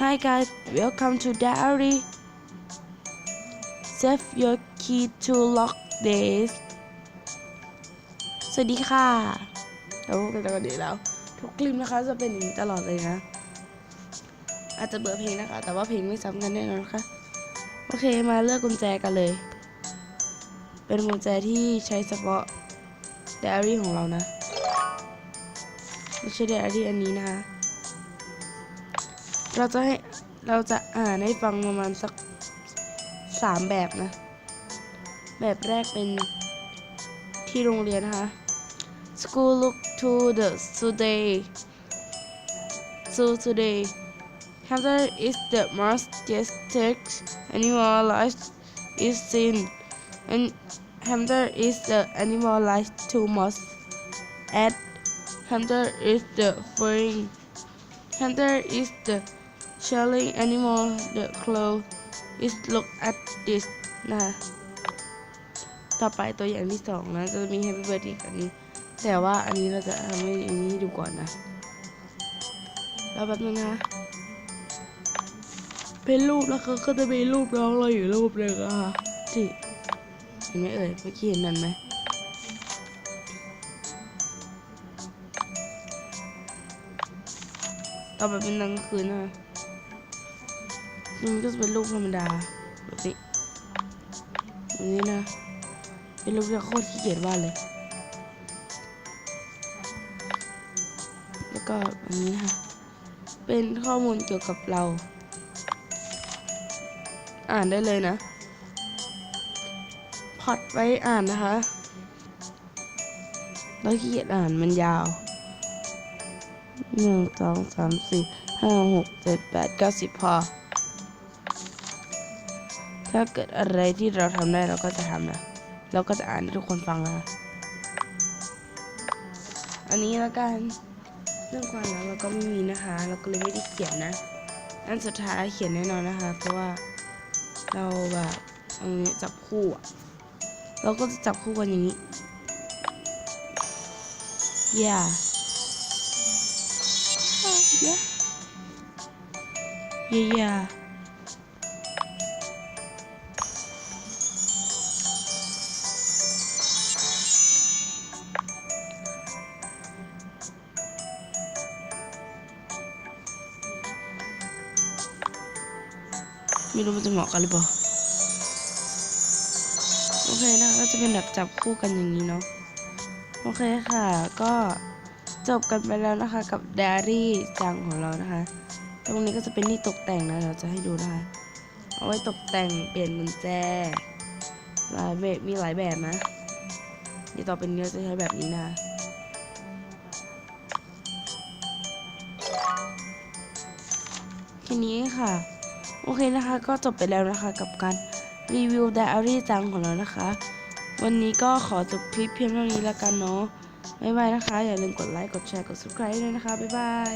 Hi guys, welcome to diary. Save your key to lock this. สวัสดีค่ะเราพบกันตอนนี้แล้ว ทุกคลิปนะคะจะเป็นอย่างนี้ตลอดเลยนะ อาจจะเบื่อเพลงนะคะ แต่ว่าเพลงไม่ซ้ำกันแน่นอนค่ะ โอเคมาเลือกกุญแจกันเลย เป็นกุญแจที่ใช้เฉพาะไดอารี่ของเรานะ ไม่ใช่ไดอารี่อันนี้นะคะ เราจะให้เราจะอ่านให้ฟังประมาณสักสามแบบนะ แบบแรกเป็นที่โรงเรียนนะคะ School look to the today so today Hamster is the most majestic animal life is seen and hamster is the animal life to most at hamster is the flying hamster is the shelling animal the claw is look at this นะคะต่อไปตัวอย่างที่สองนะจะมี happy birthday อันนี้ แต่ว่าอันนี้เราจะทำให้อันนี้ดูก่อนนะแล้วแป๊บนึงนะเป็นรูปแล้วเขาก็จะมีรูปน้องเราอยู่รูปหนึ่งอะค่ะที่เห็นไหมเอ่ยเมื่อกี้เห็นนั่นไหมต่อไปเป็นกลางคืนนะ มันก็จะเป็นรูปธรรมดาแบบนี้แบบนี้นะ เป็นรูปที่โคตรขี้เกียจวาดเลย แล้วก็อันนี้นะคะเป็นข้อมูลเกี่ยวกับเรา อ่านได้เลยนะ พอดไว้อ่านนะคะแล้วขี้เกียจอ่านมันยาวหนึ่งสองสามสี่ห้าหกเจ็ดแปดเก้าสิบพอ ถ้าเกิดอะไรที่เราทำได้เราก็จะทำนะ เราก็จะอ่านให้ทุกคนฟังนะ อันนี้ล้วกัน เรื่องความรักเราก็ไม่มีนะคะ เราก็เลยไม่ได้เขียนนะ อันสุดท้ายเขียนแน่นอนนะคะ เพราะว่าเราแบบอาเนี้จับคู่อะเราก็จะจับคู่กันอย่างนี้ yeah yeah yeah yeah ไม่รู้มันจะเหมาะกันหรือเปล่าโอเคนะก็จะเป็นแบบจับคู่กันอย่างนี้เนาะโอเคค่ะ ก็จบกันไปแล้วนะคะกับด a รี่จังของเรานะคะ ตรงนี้ก็จะเป็นที่ตกแต่งนะเราจะให้ดูนะคะเอาไว้ตกแต่งเปลี่ยนกุญแจหลายแบบมีหลายแบบนะเดี๋ยวต่อไปนี้เราจะใช้แบบนี้นะแค่นี้ค่ะ โอเคนะคะก็จบไปแล้วนะคะกับการรีวิวไดอารี่จังของเรานะคะ วันนี้ก็ขอจบคลิปเพียงเท่านี้แล้วกันเนาะบ๊ายบายนะคะ อย่าลืมกดไลค์ กดแชร์ กด subscribe ด้วยนะคะ บ๊ายบาย